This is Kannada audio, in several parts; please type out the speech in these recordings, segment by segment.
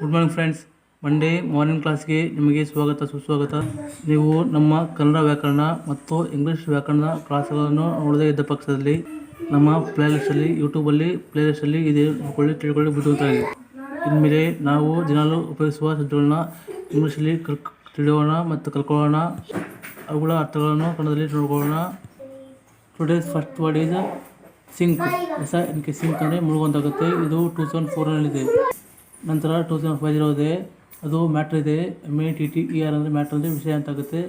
Good morning friends Monday morning ಕ್ಲಾಸ್ಗೆ ನಿಮಗೆ ಸ್ವಾಗತ, ಸುಸ್ವಾಗತ. ನೀವು ನಮ್ಮ ಕನ್ನಡ ವ್ಯಾಕರಣ ಮತ್ತು ಇಂಗ್ಲೀಷ್ ವ್ಯಾಕರಣದ ಕ್ಲಾಸ್ಗಳನ್ನು ನೋಡದೇ ಇದ್ದ ಪಕ್ಷದಲ್ಲಿ, ನಮ್ಮ ಪ್ಲೇಲಿಸ್ಟಲ್ಲಿ ಯೂಟ್ಯೂಬಲ್ಲಿ ಪ್ಲೇಲಿಸ್ಟಲ್ಲಿ ಇದೆ ನೋಡ್ಕೊಳ್ಳಿ ತಿಳ್ಕೊಳ್ಳಿ ಬುದ್ಧಿವಂತಾಗಿ ಇನ್ಮೇಲೆ ನಾವು ದಿನಾಲೂ ಉಪಯೋಗಿಸುವ ಶಬ್ದಗಳನ್ನ ಇಂಗ್ಲೀಷಲ್ಲಿ ಕಲ್ ತಿಳಿಯೋಣ ಮತ್ತು ಕಲ್ಕೊಳ್ಳೋಣ. ಅವುಗಳ ಅರ್ಥಗಳನ್ನು ಕನ್ನಡದಲ್ಲಿ ನೋಡ್ಕೊಳ್ಳೋಣ today's first word is sink S K sink ಅಂದರೆ ಮುಳುಗುವಂತಾಗುತ್ತೆ. ಇದು ಟೂ ತೌಸಂಡ್ ಫೋರ್ನಲ್ಲಿದೆ ನಂತರ ಟೂ ತೌಸಂಡ್ ಫೈವ್ ಇದೆ ಅದು ಮ್ಯಾಟ್ರ್ ಇದೆ A T T E R ಅಂದರೆ ಮ್ಯಾಟ್ರ್ ಅಂದರೆ ವಿಷಯ ಅಂತಾಗುತ್ತೆ.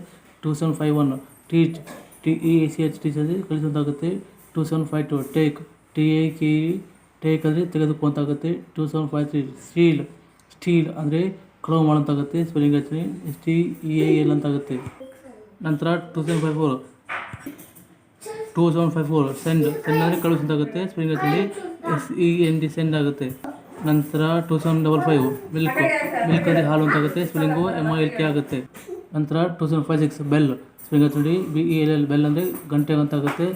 Two seven five one teach T E C H teach ಅಂದರೆ ಕಲಿಸುವಂತಾಗುತ್ತೆ. Two seven five two take T A K take ಅಂದರೆ ತೆಗೆದುಕೊಂತಾಗುತ್ತೆ two seven five three steal steal ಅಂದರೆ ಕಳವು ಮಾಡೋಂತಾಗುತ್ತೆ ಸ್ಪೆಲ್ಲಿಂಗ್ ಹೇಳ್ತೀನಿ S T E A L ಅಂತಾಗುತ್ತೆ. ನಂತರ two thousand five four two seven five four send send ಅಂದರೆ ಕಳುಹಿಸಿದಾಗುತ್ತೆ spelling ಹತ್ತಲ್ಲಿ S E N D send ಆಗುತ್ತೆ. ನಂತರ two seven double five milk milk ಅಂದರೆ ಹಾಲು ಅಂತಾಗುತ್ತೆ ಸ್ಪೆಲ್ಲಿಂಗು ಎಂ ಎಲ್ ಕೆ ಆಗುತ್ತೆ. ನಂತರ two seven five six bell spelling ಹಚ್ಚಿ B E L L bell ಅಂದರೆ ಗಂಟೆ ಅಂತಾಗುತ್ತೆ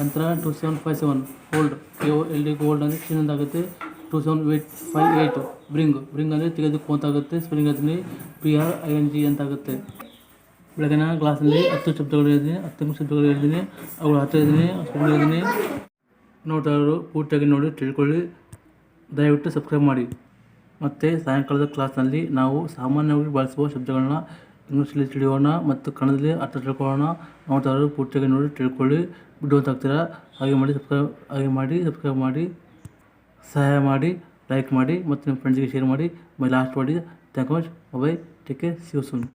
ನಂತರ two seven five seven gold K O L D gold ಅಂದರೆ ಚೇಂಜ್ ಅಂತ ಆಗುತ್ತೆ. Two seven eight five eight bring bring ಅಂದರೆ ತೆಗೆದುಕೊ ಅಂತ ಆಗುತ್ತೆ ಸ್ವಿಲಿಂಗ್ ಹಚ್ಚಿ P R I N G ಅಂತ ಆಗುತ್ತೆ. ಬೆಳಗಿನ ಕ್ಲಾಸಲ್ಲಿ ಹತ್ತು ಶಬ್ದಗಳು ಹೇಳಿದ್ದೀನಿ, ಹತ್ತು ಶಬ್ದಗಳು ಹೇಳಿದ್ದೀನಿ, ಅವುಗಳು ಹತ್ತು ಹೇಳಿದ್ದೀನಿ ನೋಡ್ತಾ ನೋಡ್ತಾರು ಪೂರ್ತಿಯಾಗಿ ನೋಡಿ, ತಿಳ್ಕೊಳ್ಳಿ. ದಯವಿಟ್ಟು ಸಬ್ಸ್ಕ್ರೈಬ್ ಮಾಡಿ. ಮತ್ತು ಸಾಯಂಕಾಲದ ಕ್ಲಾಸ್ನಲ್ಲಿ ನಾವು ಸಾಮಾನ್ಯವಾಗಿ ಬಳಸುವ ಶಬ್ದಗಳನ್ನ ಇಂಗ್ಲೀಷಲ್ಲಿ ತಿಳಿಯೋಣ ಮತ್ತು ಕನ್ನಡದಲ್ಲಿ ಅರ್ಥ ತಿಳ್ಕೊಳ್ಳೋಣ. ನೋಡ್ತಾರು ಪೂರ್ತಿಯಾಗಿ ನೋಡಿ ತಿಳ್ಕೊಳ್ಳಿ. ಬಿಡು ಆಗ್ತೀರಾ ಹಾಗೆ ಮಾಡಿ ಸಬ್ಸ್ಕ್ರೈಬ್, ಹಾಗೆ ಮಾಡಿ ಸಬ್ಸ್ಕ್ರೈಬ್ ಮಾಡಿ. ಸಹಾಯ ಮಾಡಿ, ಲೈಕ್ ಮಾಡಿ ಮತ್ತು ನಿಮ್ಮ ಫ್ರೆಂಡ್ಸ್ಗೆ ಶೇರ್ ಮಾಡಿ. ಮೈ ಲಾಸ್ಟ್ ಮಾಡಿ thank much bye take care you soon